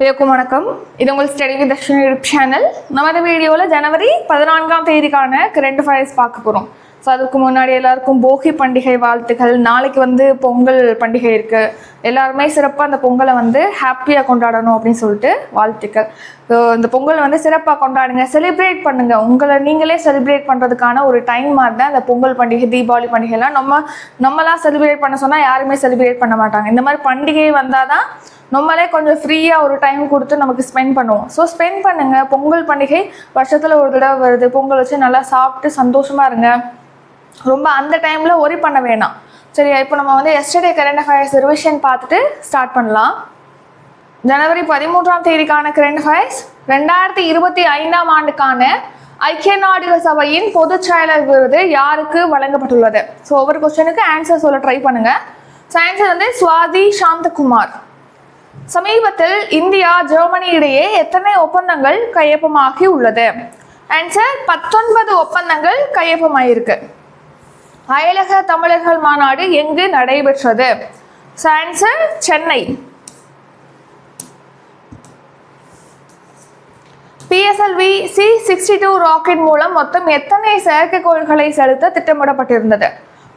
இருக்கும் வணக்கம். இது உங்கள் study with Darshan YouTube channel நமது வீடியோவில் ஜனவரி பதினான்காம் தேதிக்கான கரண்ட் ஃபயர்ஸ் பார்க்க போகிறோம் ஸோ அதுக்கு முன்னாடி எல்லாருக்கும் போகி பண்டிகை வாழ்த்துக்கள் நாளைக்கு வந்து பொங்கல் பண்டிகை இருக்குது எல்லாருமே சிறப்பாக அந்த பொங்கலை வந்து ஹாப்பியாக கொண்டாடணும் அப்படின்னு சொல்லிட்டு வாழ்த்துக்கள். ஸோ இந்த பொங்கல் வந்து சிறப்பாக கொண்டாடுங்க. செலிப்ரேட் பண்ணுங்கள் உங்களை நீங்களே செலிப்ரேட் பண்ணுறதுக்கான ஒரு டைம் மாதிரி தான் இந்த பொங்கல் பண்டிகை தீபாவளி பண்டிகைலாம். நம்ம நம்மளாம் செலிப்ரேட் பண்ண சொன்னால் யாருமே செலிப்ரேட் பண்ண மாட்டாங்க. இந்த மாதிரி பண்டிகை வந்தால் தான் நம்மளே கொஞ்சம் ஃப்ரீயாக ஒரு டைம் கொடுத்து நமக்கு ஸ்பெண்ட் பண்ணுவோம். ஸோ ஸ்பெண்ட் பண்ணுங்கள் பொங்கல் பண்டிகை வருஷத்தில் ஒரு தடவை வருது. பொங்கல் வச்சு நல்லா சாப்பிட்டு சந்தோஷமாக இருங்க. ரொம்ப அந்த டைமில் ஒரி பண்ண வேணாம். சரியா? இப்போ நம்ம வந்து எஸ்டர்டே கரண்ட் அஃபேர்ஸ் ரிவிஷன் பார்த்துட்டு ஸ்டார்ட் பண்ணலாம். ஜனவரி பதிமூன்றாம் தேதிக்கான கரண்ட் அஃபேர்ஸ் ரெண்டாயிரத்தி இருபத்தி ஐந்தாம் ஆண்டுக்கான ஐக்கிய நாடுகள் சபையின் பொதுச் செயலர் விருது யாருக்கு வழங்கப்பட்டுள்ளது? ஸோ ஒவ்வொரு கொஸ்டனுக்கு ஆன்சர் சொல்ல ட்ரை பண்ணுங்க. சயின்ஸ் வந்து சுவாதி சாந்தகுமார். சமீபத்தில் இந்தியா ஜெர்மனி இடையே எத்தனை ஒப்பந்தங்கள் கையொப்பமாகி உள்ளது? ஆன்சர் பத்தொன்பது ஒப்பந்தங்கள் கையொப்பமாயிருக்கு. அயலக தமிழர்கள் மாநாடு எங்கு நடைபெற்றது? Answer Chennai. PSLV C sixty two rocket மூலம் மொத்தம் எத்தனை செயற்கைக்கோள்களை செலுத்த திட்டமிடப்பட்டிருந்தது?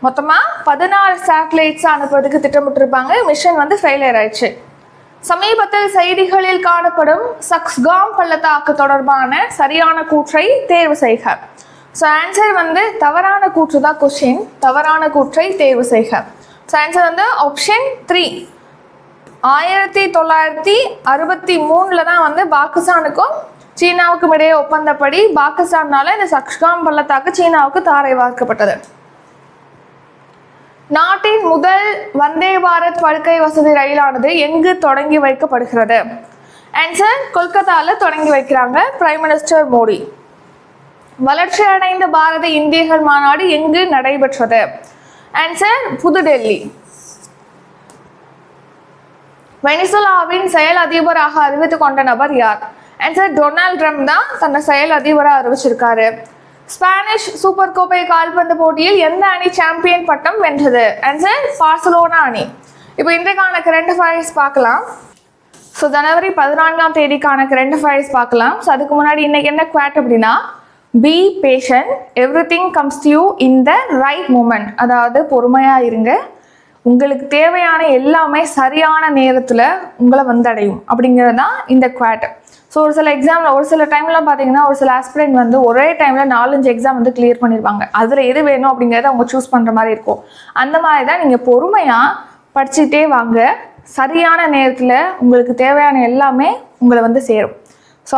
மொத்தமா பதினாறு சேட்டலைட்ஸ் அனுப்புறதுக்கு திட்டமிட்டிருப்பாங்க. மிஷன் வந்து ஃபெயிலியர் ஆயிடுச்சு சமீபத்தில் செய்திகளில் காணப்படும் சக்ஸ்காம் பள்ளத்தாக்கு தொடர்பான சரியான கூற்றை தேர்வு செய்க. ஸோ ஆன்சர் வந்து தவறான கூற்று தான் கொஷின் தவறான கூற்றை தேர்வு செய்க. ஸோ ஆன்சர் வந்து ஆப்ஷன் த்ரீ ஆயிரத்தி தொள்ளாயிரத்தி அறுபத்தி மூணில் தான் வந்து பாகிஸ்தானுக்கும் சீனாவுக்கும் இடையே ஒப்பந்தப்படி பாகிஸ்தானால இந்த சக்ஸ்காம் பள்ளத்தாக்கு சீனாவுக்கு தாரை வார்க்கப்பட்டது. நாட்டின் முதல் வந்தே பாரத் படுக்கை வசதி ரயிலானது எங்கு தொடங்கி வைக்கப்படுகிறது? ஆன்சர் கொல்கத்தாவில் தொடங்கி வைக்கிறாங்க பிரைம் மினிஸ்டர் மோடி. வளர்ச்சி அடைந்த பாரத இந்தியர்கள் மாநாடு எங்கு நடைபெற்றது? ஆன்சர் புதுடெல்லி. வெனிசுலாவின் செயல் அதிபராக அறிவித்துக் கொண்ட நபர் யார்? ஆன்சர் டொனால்ட் ட்ரம்ப் தான் தன்னை செயல் அதிபராக அறிவிச்சிருக்காரு. ஸ்பானிஷ் சூப்பர் கோப்பை கால்பந்து போட்டியில் எந்த அணி சாம்பியன் பட்டம் வென்றது? ஆன்சர் பார்சலோனா அணி. இப்போ இன்றைக்கான கரண்ட் அஃபேர்ஸ் பார்க்கலாம். ஸோ ஜனவரி பதினான்காம் தேதிக்கான கரண்ட் அஃபேர்ஸ் பார்க்கலாம். ஸோ அதுக்கு முன்னாடி இன்னைக்கு என்ன குவாட் அப்படின்னா be patient everything comes you in the right moment அதாவது பொறுமையாக இருங்க. உங்களுக்கு தேவையான எல்லாமே சரியான நேரத்தில் உங்களை வந்தடையும். அப்படிங்கிறது தான் இந்த குவாட் ஸோ ஒரு சில எக்ஸாமில் ஒரு சில டைம்லாம் பார்த்தீங்கன்னா ஒரு சில ஆஸ்பிரண்ட் வந்து ஒரே டைமில் நாலஞ்சு எக்ஸாம் வந்து கிளியர் பண்ணியிருப்பாங்க அதில் எது வேணும் அப்படிங்கிறத அவங்க சூஸ் பண்ணுற மாதிரி இருக்கும். அந்த மாதிரி தான் நீங்கள் பொறுமையாக படிச்சுட்டே வாங்க. சரியான நேரத்தில் உங்களுக்கு தேவையான எல்லாமே உங்களை வந்து சேரும். ஸோ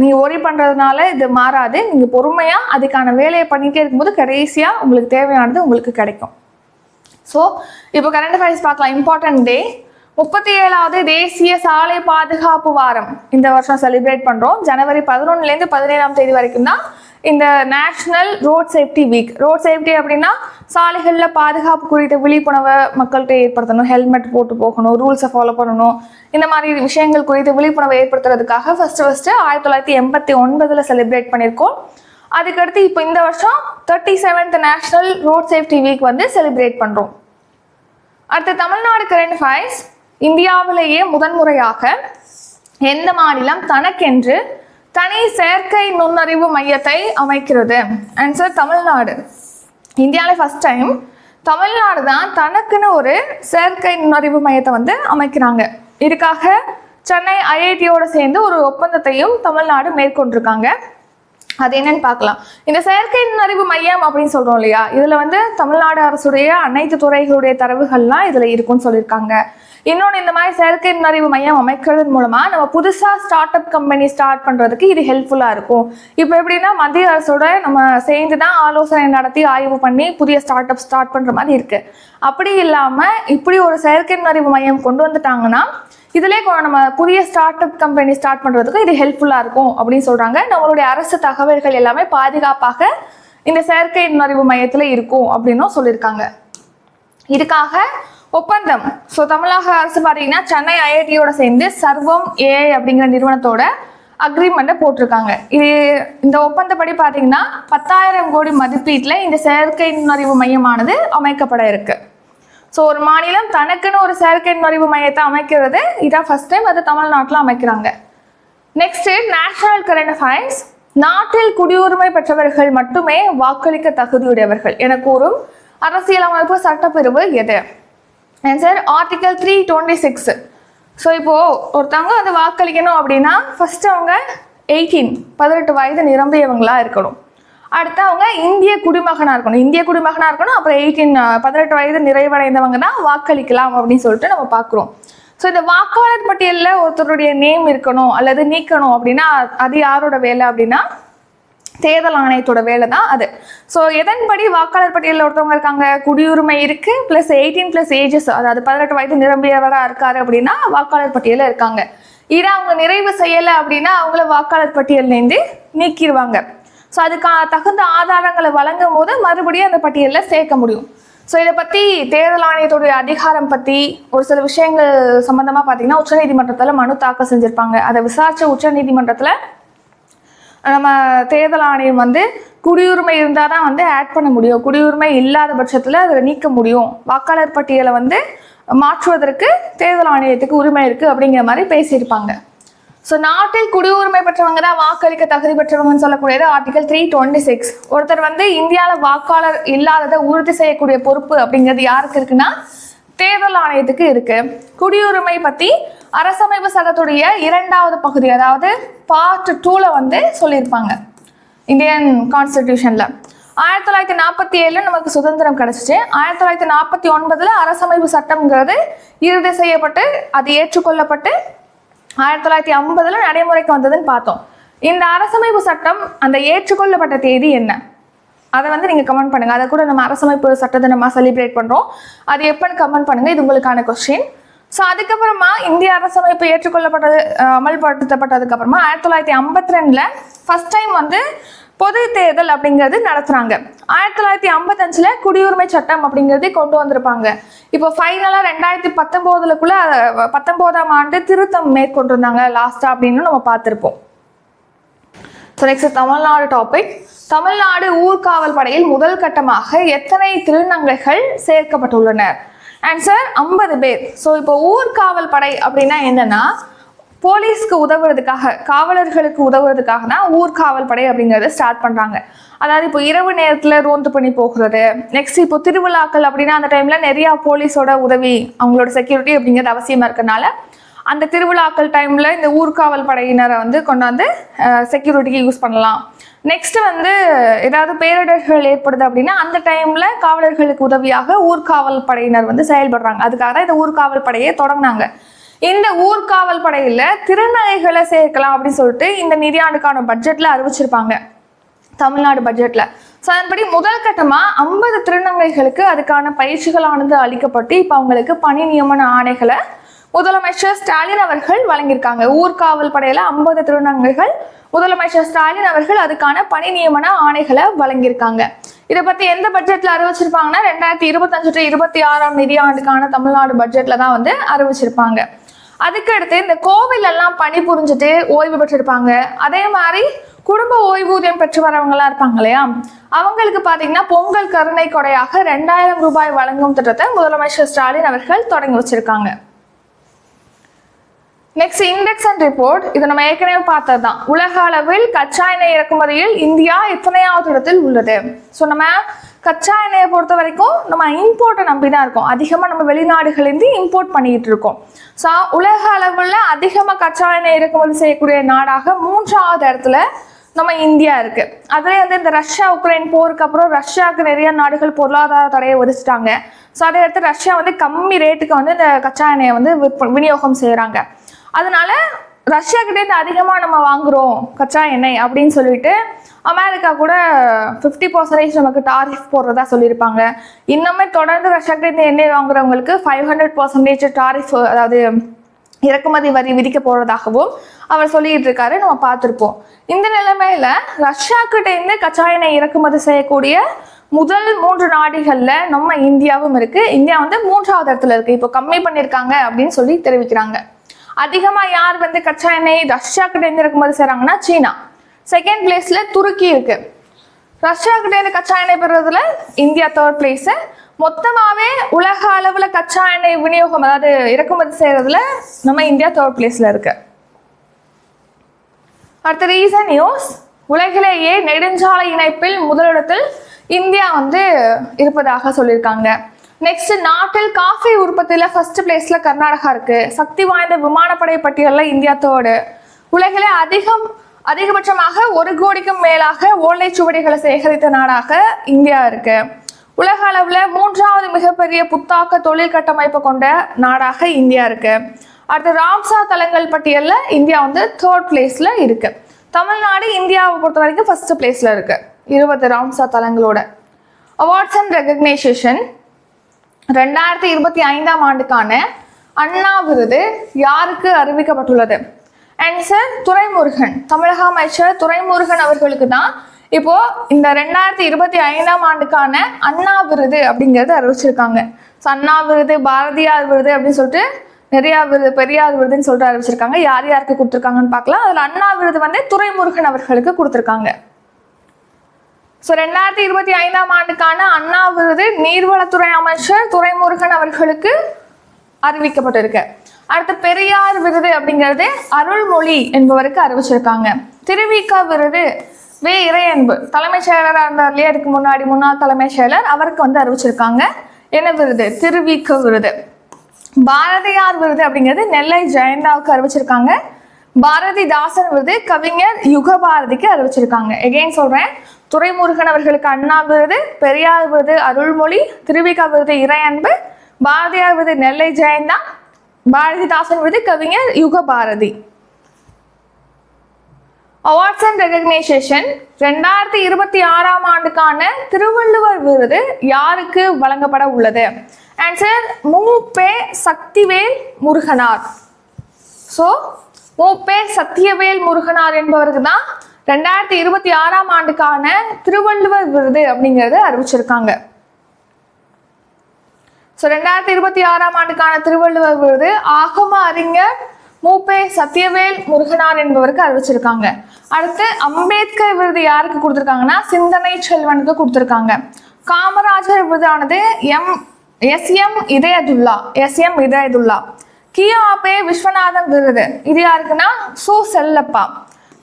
நீங்கள் ஒரி பண்ணுறதுனால இது மாறாது. நீங்கள் பொறுமையாக அதுக்கான வேலையை பண்ணிகிட்டே இருக்கும்போது கடைசியாக உங்களுக்கு தேவையானது உங்களுக்கு கிடைக்கும். ஸோ இப்போ கரண்ட் அஃபேர்ஸ் பார்க்கலாம். இம்பார்ட்டன்ட் டே முப்பத்தி ஏழாவது தேசிய சாலை பாதுகாப்பு வாரம். இந்த வருஷம் செலிப்ரேட் பண்ணுறோம் ஜனவரி பதினொன்னுலேருந்து பதினேழாம் தேதி வரைக்கும் தான் இந்த national road safety week road safety அப்படின்னா சாலைகளில் பாதுகாப்பு குறித்த விழிப்புணர்வை மக்கள்கிட்ட ஏற்படுத்தணும். ஹெல்மெட் போட்டு போகணும் ரூல்ஸை ஃபாலோ பண்ணணும். இந்த மாதிரி விஷயங்கள் குறித்து விழிப்புணர்வை ஏற்படுத்துறதுக்காக ஃபர்ஸ்ட் ஃபர்ஸ்ட் ஆயிரத்தி தொள்ளாயிரத்தி எண்பத்தி ஒன்பதில் செலிப்ரேட் பண்ணியிருக்கோம். அதுக்கடுத்து இப்போ இந்த வருஷம் thirty seventh national road safety week வந்து செலிப்ரேட் பண்ணுறோம் அடுத்து தமிழ்நாடு கரண்ட் ஃபைஸ் இந்தியாவிலேயே முதன்முறையாக எந்த மாநிலம் தனக்கென்று தனி செயற்கை நுண்ணறிவு மையத்தை அமைக்கிறது? ஆன்சர் தமிழ்நாடு. இந்தியாவில் ஃபஸ்ட் டைம் தமிழ்நாடு தான் தனக்குன்னு ஒரு செயற்கை நுண்ணறிவு மையத்தை வந்து அமைக்கிறாங்க. இதுக்காக சென்னை ஐஐடியோட சேர்ந்து ஒரு ஒப்பந்தத்தையும் தமிழ்நாடு மேற்கொண்டிருக்காங்க. அது என்னன்னு பார்க்கலாம். இந்த செயற்கை நுண்ணறிவு மையம் அப்படின்னு சொல்றோம் இல்லையா? இதுல வந்து தமிழ்நாடு அரசுடைய அனைத்து துறைகளுடைய தரவுகள்லாம் இதுல இருக்கும்னு சொல்லியிருக்காங்க. இன்னொன்று இந்த மாதிரி செயற்கை நுண்ணறிவு மையம் அமைக்கிறது மூலமா நம்ம புதுசா ஸ்டார்ட் அப் கம்பெனி ஸ்டார்ட் பண்றதுக்கு இது ஹெல்ப்ஃபுல்லா இருக்கும். இப்போ எப்படின்னா மத்திய அரசோட நம்ம சேர்ந்து தான் ஆலோசனை நடத்தி ஆய்வு பண்ணி புதிய ஸ்டார்ட் அப் ஸ்டார்ட் பண்ற மாதிரி இருக்கு. அப்படி இல்லாம இப்படி ஒரு செயற்கை நுண்ணறிவு மையம் கொண்டு வந்துட்டாங்கன்னா இதிலே நம்ம புதிய ஸ்டார்ட் அப் கம்பெனி ஸ்டார்ட் பண்ணுறதுக்கு இது ஹெல்ப்ஃபுல்லாக இருக்கும் அப்படின்னு சொல்கிறாங்க நம்மளுடைய அரசு தகவல்கள் எல்லாமே பாதுகாப்பாக இந்த செயற்கை நுண்ணறிவு மையத்தில் இருக்கும் அப்படின்னும் சொல்லியிருக்காங்க. இதுக்காக ஒப்பந்தம். ஸோ தமிழக அரசு பார்த்தீங்கன்னா சென்னை ஐஐடியோட சேர்ந்து சர்வம் ஏஐ அப்படிங்கிற நிறுவனத்தோட அக்ரிமெண்ட்டை போட்டிருக்காங்க. இது இந்த ஒப்பந்தப்படி பார்த்தீங்கன்னா பத்தாயிரம் கோடி மதிப்பீட்டில் இந்த செயற்கை நுண்ணறிவு மையமானது அமைக்கப்பட இருக்குது ஸோ ஒரு மாநிலம் தனக்குன்னு ஒரு செயற்கை நுழைவு மையத்தை அமைக்கிறது. இதான் ஃபர்ஸ்ட் டைம் அது தமிழ்நாட்டில் அமைக்கிறாங்க. நெக்ஸ்ட் நேஷனல் கரண்ட் அஃபேர்ஸ் நாட்டில் குடியுரிமை பெற்றவர்கள் மட்டுமே வாக்களிக்க தகுதியுடையவர்கள் என கூறும் அரசியலமைப்பு சட்டப்பிரிவு எது? Answer article three twenty six so இப்போ ஒருத்தவங்க வந்து வாக்களிக்கணும் அப்படின்னா ஃபர்ஸ்ட் அவங்க எயிட்டீன் பதினெட்டு வயது நிரம்பியவங்களா இருக்கணும். அடுத்து அவங்க இந்திய குடிமகனாக இருக்கணும். இந்திய குடிமகனாக இருக்கணும். அப்புறம் எயிட்டீன் பதினெட்டு வயது நிறைவடைந்தவங்க தான் வாக்களிக்கலாம் அப்படின்னு சொல்லிட்டு நம்ம பார்க்குறோம். ஸோ இந்த வாக்காளர் பட்டியலில் ஒருத்தருடைய நேம் இருக்கணும் அல்லது நீக்கணும் அப்படின்னா அது யாரோட வேலை அப்படின்னா தேர்தல் ஆணையத்தோட வேலை தான் அது. ஸோ எதன்படி வாக்காளர் பட்டியலில் ஒருத்தவங்க இருக்காங்க? குடியுரிமை இருக்கு. ப்ளஸ் எயிட்டீன் ப்ளஸ் ஏஜஸ் அதாவது பதினெட்டு வயது நிரம்பியவராக இருக்காரு அப்படின்னா வாக்காளர் பட்டியலில் இருக்காங்க. இதை அவங்க நிறைவு செய்யலை அப்படின்னா அவங்கள வாக்காளர் பட்டியல்லேருந்து நீக்கிடுவாங்க. ஸோ அதுக்காக தகுந்த ஆதாரங்களை வழங்கும் போது மறுபடியும் அந்த பட்டியலில் சேர்க்க முடியும். ஸோ இதை பற்றி தேர்தல் ஆணையத்துடைய அதிகாரம் பற்றி ஒரு சில விஷயங்கள் சம்மந்தமாக பார்த்தீங்கன்னா உச்சநீதிமன்றத்தில் மனு தாக்கல் செஞ்சுருப்பாங்க. அதை விசாரித்த உச்சநீதிமன்றத்தில் நம்ம தேர்தல் ஆணையம் வந்து குடியுரிமை இருந்தால் தான் வந்து ஆட் பண்ண முடியும். குடியுரிமை இல்லாத பட்சத்தில் அதை நீக்க முடியும். வாக்காளர் பட்டியலை வந்து மாற்றுவதற்கு தேர்தல் ஆணையத்துக்கு உரிமை இருக்குது அப்படிங்கிற மாதிரி பேசியிருப்பாங்க. ஸோ நாட்டில் குடியுரிமை பெற்றவங்க தான் வாக்களிக்க தகுதி பெற்றவங்கன்னு சொல்லக்கூடியது ஆர்டிகல் த்ரீ டுவெண்ட்டி சிக்ஸ் ஒருத்தர் வந்து இந்தியாவில் வாக்காளர் இல்லாததை உறுதி செய்யக்கூடிய பொறுப்பு அப்படிங்கிறது யாருக்கு இருக்குன்னா தேர்தல் ஆணையத்துக்கு இருக்கு. குடியுரிமை பற்றி அரசமைப்பு சட்டத்துடைய இரண்டாவது பகுதி அதாவது பார்ட் டூல வந்து சொல்லியிருப்பாங்க. இந்தியன் கான்ஸ்டிடியூஷன்ல ஆயிரத்தி தொள்ளாயிரத்தி நாற்பத்தி ஏழில் நமக்கு சுதந்திரம் கிடச்சிச்சு. ஆயிரத்தி தொள்ளாயிரத்தி நாற்பத்தி ஒன்பதில் அரசமைப்பு சட்டம்ங்கிறது இறுதி செய்யப்பட்டு அது ஏற்றுக்கொள்ளப்பட்டு ஆயிரத்தி தொள்ளாயிரத்தி ஐம்பதுல நடைமுறைக்கு வந்ததுன்னு பார்த்தோம். இந்த அரசமைப்பு சட்டம் அந்த ஏற்றுக்கொள்ளப்பட்ட தேதி என்ன? அதை வந்து நீங்கள் கமெண்ட் பண்ணுங்க. அதை கூட நம்ம அரசமைப்பு சட்டத்தை நம்ம செலிப்ரேட் பண்ணுறோம் அது எப்போன்னு கமெண்ட் பண்ணுங்க. இது உங்களுக்கான கொஸ்டின் ஸோ அதுக்கப்புறமா இந்திய அரசமைப்பு ஏற்றுக்கொள்ளப்பட்டது அமல்படுத்தப்பட்டதுக்கு அப்புறமா ஆயிரத்தி தொள்ளாயிரத்தி ஐம்பத்தி ரெண்டில் ஃபர்ஸ்ட் டைம் வந்து பொது தேர்தல் அப்படிங்கிறது நடத்துறாங்க. ஆயிரத்தி தொள்ளாயிரத்தி ஐம்பத்தஞ்சில் குடியுரிமை சட்டம் அப்படிங்கிறது கொண்டு வந்திருப்பாங்க. இப்போ ஃபைனலாக ரெண்டாயிரத்தி பத்தொம்போதுலக்குள்ள பத்தொம்போதாம் ஆண்டு திருத்தம் மேற்கொண்டிருந்தாங்க. லாஸ்ட்டாக அப்படின்னு நம்ம பார்த்துருப்போம். So next Tamil Nadu topic Tamil Nadu ஊர்காவல் படையில் முதல் கட்டமாக எத்தனை திருநங்கைகள் சேர்க்கப்பட்டுள்ளனர்? ஆன்சர் ஐம்பது பேர். ஸோ இப்போ ஊர்காவல் படை அப்படின்னா என்னன்னா போலீஸ்க்கு உதவுறதுக்காக காவலர்களுக்கு உதவுறதுக்காக தான் ஊர்காவல் படை அப்படிங்கிறத ஸ்டார்ட் பண்ணுறாங்க அதாவது இப்போ இரவு நேரத்தில் ரோந்து பண்ணி போகிறது நெக்ஸ்ட் இப்போ திருவிழாக்கள் அப்படின்னா அந்த டைமில் நிறையா போலீஸோட உதவி அவங்களோட செக்யூரிட்டி அப்படிங்கிறது அவசியமாக இருக்கறனால அந்த திருவிழாக்கள் டைமில் இந்த ஊர்காவல் படையினரை வந்து கொண்டாந்து செக்யூரிட்டிக்கு யூஸ் பண்ணலாம். நெக்ஸ்ட் வந்து ஏதாவது பேரிடர்கள் ஏற்படுது அப்படின்னா அந்த டைமில் காவலர்களுக்கு உதவியாக ஊர்காவல் படையினர் வந்து செயல்படுறாங்க. அதுக்காக தான் இந்த ஊர்காவல் படையை தொடங்கினாங்க. இந்த ஊர்காவல் படையில் திருநகைகளை சேர்க்கலாம் அப்படின்னு சொல்லிட்டு இந்த நிதியாண்டுக்கான பட்ஜெட்ல அறிவிச்சிருப்பாங்க. தமிழ்நாடு பட்ஜெட்ல ஸோ அதன்படி முதல் கட்டமாக ஐம்பது திருநங்கைகளுக்கு அதுக்கான பயிற்சிகளானது அளிக்கப்பட்டு இப்போ அவங்களுக்கு பணி நியமன ஆணைகளை முதலமைச்சர் ஸ்டாலின் அவர்கள் வழங்கியிருக்காங்க. ஊர்காவல் படையில ஐம்பது திருநங்கைகள் முதலமைச்சர் ஸ்டாலின் அவர்கள் அதுக்கான பணி நியமன ஆணைகளை வழங்கியிருக்காங்க. இதை பத்தி எந்த பட்ஜெட்ல அறிவிச்சிருப்பாங்கன்னா ரெண்டாயிரத்தி இருபத்தஞ்சு டு இருபத்தி ஆறாம் நிதியாண்டுக்கான தமிழ்நாடு பட்ஜெட்ல தான் வந்து அறிவிச்சிருப்பாங்க. அதுக்கு அடுத்து இந்த கோவில் எல்லாம் பணி புரிஞ்சுட்டு ஓய்வு பெற்றிருப்பாங்க. அதே மாதிரி குடும்ப ஓய்வூதியம் பெற்று வரவங்களாம் இருப்பாங்க இல்லையா? அவங்களுக்கு பார்த்தீங்கன்னா பொங்கல் கருணை கொடையாக ரெண்டாயிரம் ரூபாய் வழங்கும் திட்டத்தை முதலமைச்சர் ஸ்டாலின் அவர்கள் தொடங்கி வச்சிருக்காங்க. நெக்ஸ்ட் இண்டெக்ஸ் அண்ட் ரிப்போர்ட் இது நம்ம ஏற்கனவே பார்த்தது தான் உலக அளவில் கச்சா எண்ணெய் இறக்குமதியில் இந்தியா எத்தனையாவது இடத்தில் உள்ளது? ஸோ நம்ம கச்சா எண்ணெயை பொறுத்த வரைக்கும் நம்ம இம்போர்ட்டை நம்பி தான் இருக்கோம். அதிகமாக நம்ம வெளிநாடுகள்லேருந்து இம்போர்ட் பண்ணிக்கிட்டு இருக்கோம். ஸோ உலக அளவில் அதிகமாக கச்சா எண்ணெய் இறக்குமதி செய்யக்கூடிய நாடாக மூன்றாவது இடத்துல நம்ம இந்தியா இருக்கு. அதுலேயே வந்து இந்த ரஷ்யா உக்ரைன் போருக்கு அப்புறம் ரஷ்யாவுக்கு நிறைய நாடுகள் பொருளாதார தடையை விதிச்சிட்டாங்க. ஸோ அதை அடுத்து ரஷ்யா வந்து கம்மி ரேட்டுக்கு வந்து இந்த கச்சா எண்ணெயை வந்து விற்ப- விநியோகம் செய்கிறாங்க அதனால ரஷ்யா கிட்டேருந்து அதிகமாக நம்ம வாங்குகிறோம் கச்சா எண்ணெய் அப்படின்னு சொல்லிட்டு அமெரிக்கா கூட ஃபிஃப்டி பர்சன்டேஜ் நமக்கு டாரிஃப் போடுறதா சொல்லியிருப்பாங்க. இன்னுமே தொடர்ந்து ரஷ்யா கிட்டேருந்து எண்ணெய் வாங்குறவங்களுக்கு ஃபைவ் ஹண்ட்ரட் பர்சன்டேஜ் டாரிஃப் அதாவது இறக்குமதி வரி விதிக்க போகிறதாகவும் அவர் சொல்லிட்டு இருக்காரு நம்ம பார்த்துருப்போம். இந்த நிலைமையில ரஷ்யா கச்சா எண்ணெய் இறக்குமதி செய்யக்கூடிய முதல் மூன்று நாடுகளில் நம்ம இந்தியாவும் இருக்கு. இந்தியா வந்து மூன்றாவது இடத்துல இருக்கு. இப்போ கம்மி பண்ணியிருக்காங்க அப்படின்னு சொல்லி தெரிவிக்கிறாங்க. அதிகமா யார் வந்து கச்சா எண்ணெய் ரஷ்யா கிட்ட இருந்து இறக்குமதி செய்றாங்கன்னா சீனா. செகண்ட் பிளேஸ்ல துருக்கி இருக்கு. ரஷ்யா கிட்ட இருந்து கச்சா எண்ணெய் பெறுறதுல இந்தியா தேர்ட் பிளேஸ் மொத்தமாவே உலக அளவுல கச்சா எண்ணெய் விநியோகம் அதாவது இறக்குமதி செய்யறதுல நம்ம இந்தியா தேர்ட் பிளேஸ்ல இருக்கு. அடுத்த ரீசன் நியூஸ் உலகிலேயே நெடுஞ்சாலை இணைப்பில் முதலிடத்தில் இந்தியா வந்து இருப்பதாக சொல்லியிருக்காங்க. நெக்ஸ்ட் நாட்டில் காஃபி உற்பத்தியில ஃபர்ஸ்ட் பிளேஸ்ல கர்நாடகா இருக்கு. சக்தி வாய்ந்த விமானப்படை பட்டியலில் இந்தியா தோடு உலகிலே அதிகம் அதிகபட்சமாக ஒரு கோடிக்கும் மேலாக ஓலைச்சுவடிகளை சேகரித்த நாடாக இந்தியா இருக்கு. உலக அளவில் மூன்றாவது மிகப்பெரிய புத்தாக்க தொழில் கட்டமைப்பு கொண்ட நாடாக இந்தியா இருக்கு. அடுத்து ராம்சா தலங்கள் பட்டியலில் இந்தியா வந்து தேர்ட் பிளேஸ்ல இருக்கு. தமிழ்நாடு இந்தியாவை பொறுத்த வரைக்கும் ஃபர்ஸ்ட் பிளேஸ்ல இருக்கு. இருபது ராம்சா தலங்களோட. அவார்ட்ஸ் அண்ட் ரெகக்னைசேஷன் ரெண்டாயிரத்தி இருபத்தி ஐந்தாம் ஆண்டுக்கான அண்ணா விருது யாருக்கு அறிவிக்கப்பட்டுள்ளது? ஆன்சர் துரைமுருகன். தமிழக அமைச்சர் துரைமுருகன் அவர்களுக்கு தான் இப்போ இந்த ரெண்டாயிரத்தி இருபத்தி ஐந்தாம் ஆண்டுக்கான அண்ணா விருது அப்படிங்கிறது அறிவிச்சிருக்காங்க. ஸோ அண்ணா விருது பாரதியார் விருது அப்படின்னு சொல்லிட்டு நிறைய விருது பெரியார் விருதுன்னு சொல்லிட்டு அறிவிச்சிருக்காங்க. யார் யாருக்கு கொடுத்துருக்காங்கன்னு பார்க்கலாம். அதில் அண்ணா விருது வந்து துரைமுருகன் அவர்களுக்கு கொடுத்துருக்காங்க. ஸோ ரெண்டாயிரத்தி இருபத்தி ஐந்தாம் ஆண்டுக்கான அண்ணா விருது நீர்வளத்துறை அமைச்சர் துரைமுருகன் அவர்களுக்கு அறிவிக்கப்பட்டிருக்கு. அடுத்து பெரியார் விருது அப்படிங்கிறது அருள்மொழி என்பவருக்கு அறிவிச்சிருக்காங்க. திருவிக விருது வே இறையன்பு. தலைமைச் செயலராக இருந்தார் இல்லையா? இதுக்கு முன்னாடி முன்னாள் தலைமைச் செயலர் அவருக்கு வந்து அறிவிச்சிருக்காங்க. என்ன விருது? திருவிக விருது. பாரதியார் விருது அப்படிங்கிறது நெல்லை ஜெயந்தாவுக்கு அறிவிச்சிருக்காங்க. பாரதிதாசன் விருது கவிஞர் யுகபாரதிக்கு அறிவிச்சிருக்காங்க. எகெயின் சொல்றேன். துரைமுருகன் அவர்களுக்கு அண்ணா விருது பெரியார் விருது அருள்மொழி திருவிகா விருது இறையன்பு பாரதியார் விருது நெல்லை ஜெயந்தா பாரதிதாசன் விருது கவிஞர் யுகபாரதி. அவார்ட்ஸ் அண்ட் ரெகக்னைசேஷன் ரெண்டாயிரத்தி இருபத்தி ஆறாம் ஆண்டுக்கான திருவள்ளுவர் விருது யாருக்கு வழங்கப்பட உள்ளது? ஆன்சர் மூப்பே சக்திவேல் முருகனார். ஸோ மூப்பே சத்தியவேல் முருகனார் என்பவருக்கு தான் ரெண்டாயிரத்தி இருபத்தி ஆறாம் ஆண்டுக்கான திருவள்ளுவர் விருது அப்படிங்கிறத அறிவிச்சிருக்காங்க. ஸோ ரெண்டாயிரத்தி இருபத்தி ஆறாம் ஆண்டுக்கான திருவள்ளுவர் விருது ஆகம அறிஞர் மூப்பே சத்யவேல் முருகனார் என்பவருக்கு அறிவிச்சிருக்காங்க. அடுத்து அம்பேத்கர் விருது யாருக்கு கொடுத்துருக்காங்கன்னா சிந்தனை செல்வனுக்கு கொடுத்துருக்காங்க. Kamarajar விருதானது M. S. M. Hidayatullah S. M. Hidayatullah. கியாபே Viswanathan விருது. இது யாருக்குன்னா சு. செல்லப்பா.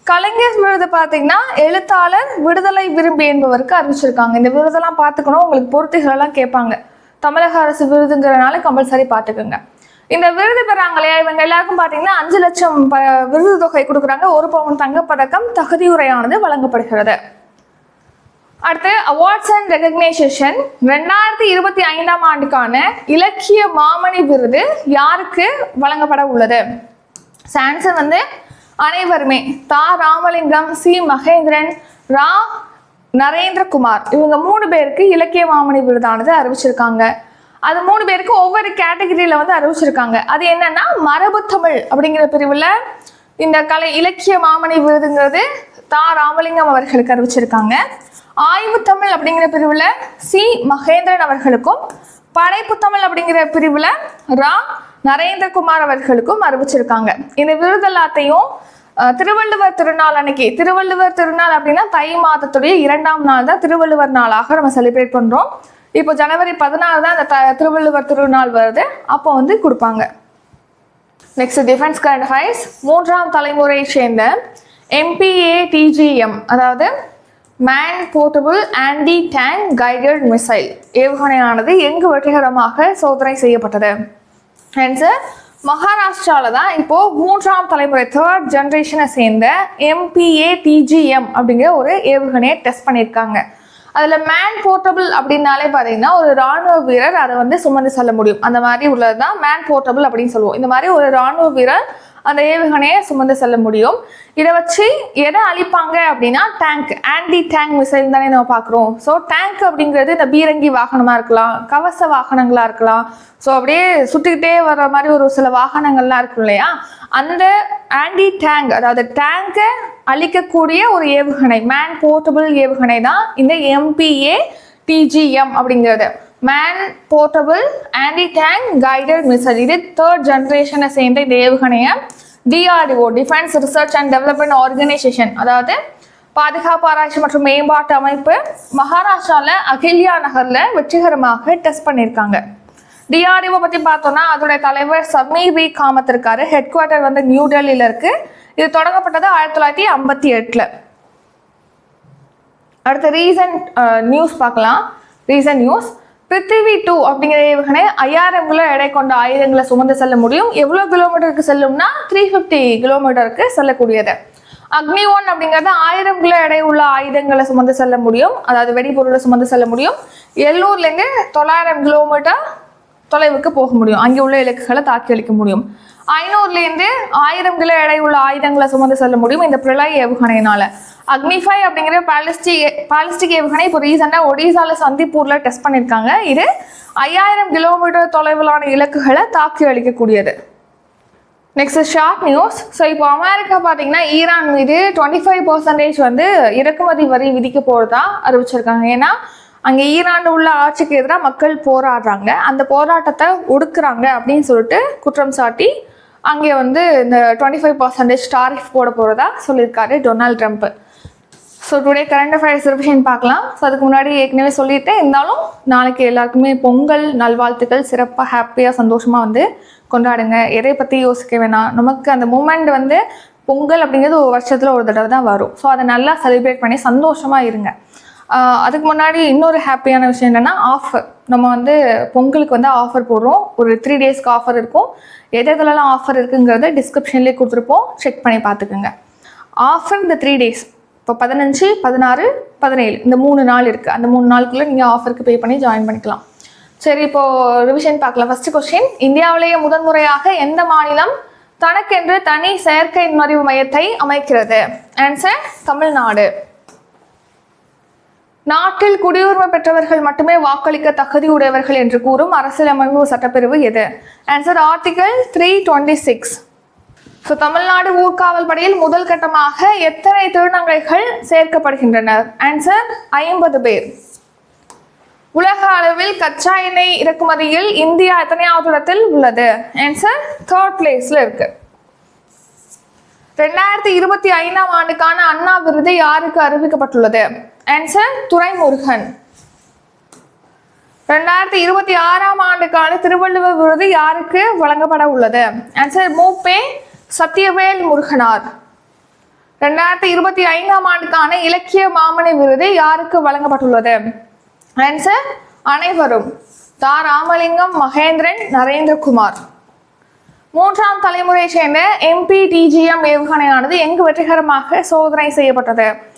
கலைஞர் விருது பார்த்தீங்கன்னா எழுத்தாளர் விடுதலை விரும்பி என்பவருக்கு அறிவிச்சிருக்காங்க. இந்த விருதெல்லாம் பார்த்துக்கணும். உங்களுக்கு பொருத்துகளெல்லாம் கேட்பாங்க. தமிழக அரசு விருதுங்கிறனால கம்பல்சரி பார்த்துக்குங்க. இந்த விருது பெறாங்க இல்லையா இவங்க எல்லாருக்கும் பார்த்தீங்கன்னா அஞ்சு லட்சம் ப விருது தொகை கொடுக்குறாங்க. ஒரு பவுன் தங்கப்பதக்கம் தகுதியுரையானது வழங்கப்படுகிறது. அடுத்து அவார்ட்ஸ் அண்ட் ரெகக்னைசேஷன் ரெண்டாயிரத்தி இருபத்தி ஐந்தாம் ஆண்டுக்கான இலக்கிய மாமணி விருது யாருக்கு வழங்கப்பட உள்ளது? சான்சன் வந்து அனைவருமே தா ராமலிங்கம் சி மகேந்திரன் ரா நரேந்திரகுமார். இவங்க மூணு பேருக்கு இலக்கிய மாமணி விருதானது அறிவிச்சிருக்காங்க. அது மூணு பேருக்கு ஒவ்வொரு கேட்டகரியில வந்து அறிவிச்சிருக்காங்க. அது என்னன்னா மரபு தமிழ் அப்படிங்கிற பிரிவுல இந்த கலை இலக்கிய மாமணி விருதுங்கிறது தா ராமலிங்கம் அவர்களுக்கு அறிவிச்சிருக்காங்க. ஆய்வு தமிழ் அப்படிங்கிற பிரிவுல சி மகேந்திரன் அவர்களுக்கும் படைப்பு தமிழ் அப்படிங்கிற பிரிவுல ரா நரேந்திரகுமார் அவர்களுக்கும் அறிவிச்சிருக்காங்க. இந்த விருது எல்லாத்தையும் திருவள்ளுவர் திருநாள் அன்னைக்கு திருவள்ளுவர் திருநாள் அப்படின்னா தை மாதத்துடைய இரண்டாம் நாள் தான் திருவள்ளுவர் நாளாக நம்ம செலிப்ரேட் பண்றோம். இப்போ ஜனவரி பதினாறு தான் அந்த த- திருவள்ளுவர் திருநாள் வருது. அப்போ வந்து கொடுப்பாங்க. நெக்ஸ்ட் டிஃபென்ஸ் கரண்ட் ஹைஸ் மூன்றாம் தலைமுறையை சேர்ந்த எம்பிஏ டிஜிஎம் அதாவது man portable anti tank guided missile ஏவுகணையானது எங்கு வெற்றிகரமாக சோதனை செய்யப்பட்டது? ஆன்சர் மகாராஷ்டிரால தான் இப்போ மூன்றாம் தலைமுறை தேர்ட் ஜென்ரேஷனை சேர்ந்த எம்பிஏ டிஜிஎம் அப்படிங்கிற ஒரு ஏவுகணையை டெஸ்ட் பண்ணியிருக்காங்க. அதில் மேன் போர்ட்டபிள் அப்படின்னாலே பார்த்தீங்கன்னா ஒரு ராணுவ வீரர் அதை வந்து சுமந்து செல்ல முடியும். அந்த மாதிரி உள்ளது தான் மேன் போர்ட்டபிள் அப்படின்னு சொல்லுவோம். இந்த மாதிரி ஒரு ராணுவ வீரர் அந்த ஏவுகணையை சுமந்து செல்ல முடியும். இதை வச்சு எதை அழிப்பாங்க அப்படின்னா டேங்க் ஆன்டி டேங்க் மிசைல் தானே நம்ம பார்க்குறோம். ஸோ டேங்க் அப்படிங்கிறது இந்த பீரங்கி வாகனமாக இருக்கலாம் கவச வாகனங்களாக இருக்கலாம். ஸோ அப்படியே சுட்டுக்கிட்டே வர்ற மாதிரி ஒரு சில வாகனங்கள்லாம் இருக்கும் இல்லையா? அந்த ஆன்டி டேங்க் அதாவது டேங்கை அழிக்கக்கூடிய ஒரு ஏவுகணை மேன் போர்ட்டபிள் ஏவுகணை தான் இந்த எம்பிஏ டிஜிஎம் அப்படிங்கிறது. Man portable anti tank guided missile இது தேர்ட் ஜென்ரேஷனை சேர்ந்த இந்த ஏவுகணையை DRDO defence research and development organisation அதாவது பாதுகாப்பு ஆராய்ச்சி மற்றும் மேம்பாட்டு அமைப்பு மகாராஷ்டிராவில் அகில்யா நகரில் வெற்றிகரமாக டெஸ்ட் பண்ணியிருக்காங்க. டிஆர்டிஓ பற்றி பார்த்தோம்னா அதோடைய தலைவர் சமீர் வி. காமத் இருக்காரு. ஹெட் குவார்ட்டர் வந்து நியூ டெல்லியில் இருக்கு. இது தொடங்கப்பட்டது ஆயிரத்தி தொள்ளாயிரத்தி ஐம்பத்தி எட்டில். அடுத்து ரீசன்ட் நியூஸ் பார்க்கலாம். ரீசன்ட் நியூஸ் பிருத்திவி டூ அப்படிங்கிற ஏவுகணை ஐயாயிரம் கிலோ எடை கொண்ட ஆயுதங்களை சுமந்து செல்ல முடியும். எவ்வளோ கிலோமீட்டருக்கு செல்லும்னா த்ரீ ஃபிஃப்டி கிலோமீட்டருக்கு செல்லக்கூடியது. அக்னி ஒன் அப்படிங்கிறது ஆயிரம் கிலோ எடை உள்ள ஆயுதங்களை சுமந்து செல்ல முடியும். அதாவது வெடிபொருளை சுமந்து செல்ல முடியும். எல்லூர்லேருந்து தொள்ளாயிரம் கிலோமீட்டர் தொலைவுக்கு போக முடியும். அங்கே உள்ள இலக்குகளை தாக்கி அளிக்க முடியும். ஐநூறுலேருந்து ஆயிரம் கிலோ எடை உள்ள ஆயுதங்களை சுமந்து செல்ல முடியும் இந்த பிரளய ஏவுகணையினால. அக்னிஃபை அப்படிங்கிற பாலிஸ்டிக் பாலிஸ்டிக் ஏவுகணை இப்போ ரீசெண்டாக ஒடிசாவில் சந்திப்பூரில் டெஸ்ட் பண்ணியிருக்காங்க இது ஐயாயிரம் கிலோமீட்டர் தொலைவிலான இலக்குகளை தாக்கி அளிக்கக்கூடியது நெக்ஸ்ட் ஷார்ட் நியூஸ் ஸோ இப்போ அமெரிக்கா பார்த்தீங்கன்னா ஈரான் மீது டுவெண்ட்டி ஃபைவ் பர்சன்டேஜ் வந்து இறக்குமதி வரி விதிக்க போகிறதா அறிவிச்சிருக்காங்க. ஏன்னா அங்கே ஈரான் உள்ள ஆட்சிக்கு எதிராக மக்கள் போராடுறாங்க. அந்த போராட்டத்தை ஒடுக்குறாங்க அப்படின்னு சொல்லிட்டு குற்றம் சாட்டி அங்கே வந்து இந்த டுவெண்ட்டி ஃபைவ் பர்சன்டேஜ் டாரிஃப் போட போகிறதா சொல்லியிருக்காரு Donald Trump. So today current affairs revision பார்க்கலாம். ஸோ அதுக்கு முன்னாடி ஏற்கனவே சொல்லிட்டேன் இருந்தாலும் நாளைக்கு எல்லாருக்குமே பொங்கல் நல்வாழ்த்துக்கள் சிறப்பாக ஹாப்பியாக சந்தோஷமாக வந்து கொண்டாடுங்க. எதை பற்றி யோசிக்க வேணாம். நமக்கு அந்த மூமெண்ட் வந்து பொங்கல் அப்படிங்கிறது ஒரு வருஷத்தில் ஒரு தடவை தான் வரும். ஸோ அதை நல்லா செலிப்ரேட் பண்ணி சந்தோஷமாக இருங்க. அதுக்கு முன்னாடி இன்னொரு ஹாப்பியான விஷயம் என்னென்னா ஆஃபர் நம்ம வந்து பொங்கலுக்கு வந்து ஆஃபர் போடுறோம். ஒரு த்ரீ டேஸ்க்கு ஆஃபர் இருக்கும். எது எதுலலாம் ஆஃபர் இருக்குங்கிறத டிஸ்கிரிப்ஷன்லேயே கொடுத்துருப்போம். செக் பண்ணி பார்த்துக்குங்க. ஆஃபர் இந்த த்ரீ டேஸ் இப்போ பதினஞ்சு பதினாறு பதினேழு. இந்த மூணு நாள் இருக்குது அந்த மூணு நாளுக்குள்ளே நீங்கள் ஆஃபருக்கு பே பண்ணி ஜாயின் பண்ணிக்கலாம். சரி இப்போது ரிவிஷன் பார்க்கலாம். ஃபஸ்ட்டு கொஸ்டின் இந்தியாவிலேயே முதன்முறையாக எந்த மாநிலம் தனக்கென்று தனி செயற்கை நுண்ணறிவு மையத்தை அமைக்கிறது? ஆன்சர் தமிழ்நாடு. நாட்டில் குடியுரிமை பெற்றவர்கள் மட்டுமே வாக்களிக்க தகுதி உடையவர்கள் என்று கூறும் அரசியலமைப்பு சட்டப்பிரிவு எது? Answer article three twenty six so Tamil Nadu ஊர்காவல் படையில் முதல் கட்டமாக எத்தனை திருநங்கைகள் சேர்க்கப்படுகின்றனர்? ஆன்சர் ஐம்பது பேர். உலக அளவில் கச்சா எண்ணெய் இறக்குமதியில் இந்தியா எத்தனையாவது இடத்தில் உள்ளது? ஆன்சர் தேர்ட் பிளேஸ்ல இருக்கு. ரெண்டாயிரத்தி இருபத்தி ஐந்தாம் ஆண்டுக்கான அண்ணா விருது யாருக்கு அறிவிக்கப்பட்டுள்ளது? ஆன்சர் துரைமுருகன். ரெண்டாயிரத்தி இருபத்தி ஆறாம் ஆண்டுக்கான திருவள்ளுவர் விருது யாருக்கு வழங்கப்பட உள்ளது? ஆன்சர் மூப்பே சத்யவேல் முருகனார். ரெண்டாயிரத்தி இருபத்தி ஐந்தாம் ஆண்டுக்கான இலக்கிய மாமனை விருது யாருக்கு வழங்கப்பட்டுள்ளது? ஆன்சர் அனைவரும். தா. ராமலிங்கம் மகேந்திரன் நரேந்திரகுமார். மூன்றாம் தலைமுறையை சேர்ந்த எம்பிடிஜிஎம் ஏவுகணையானது எங்கு வெற்றிகரமாக சோதனை செய்யப்பட்டது?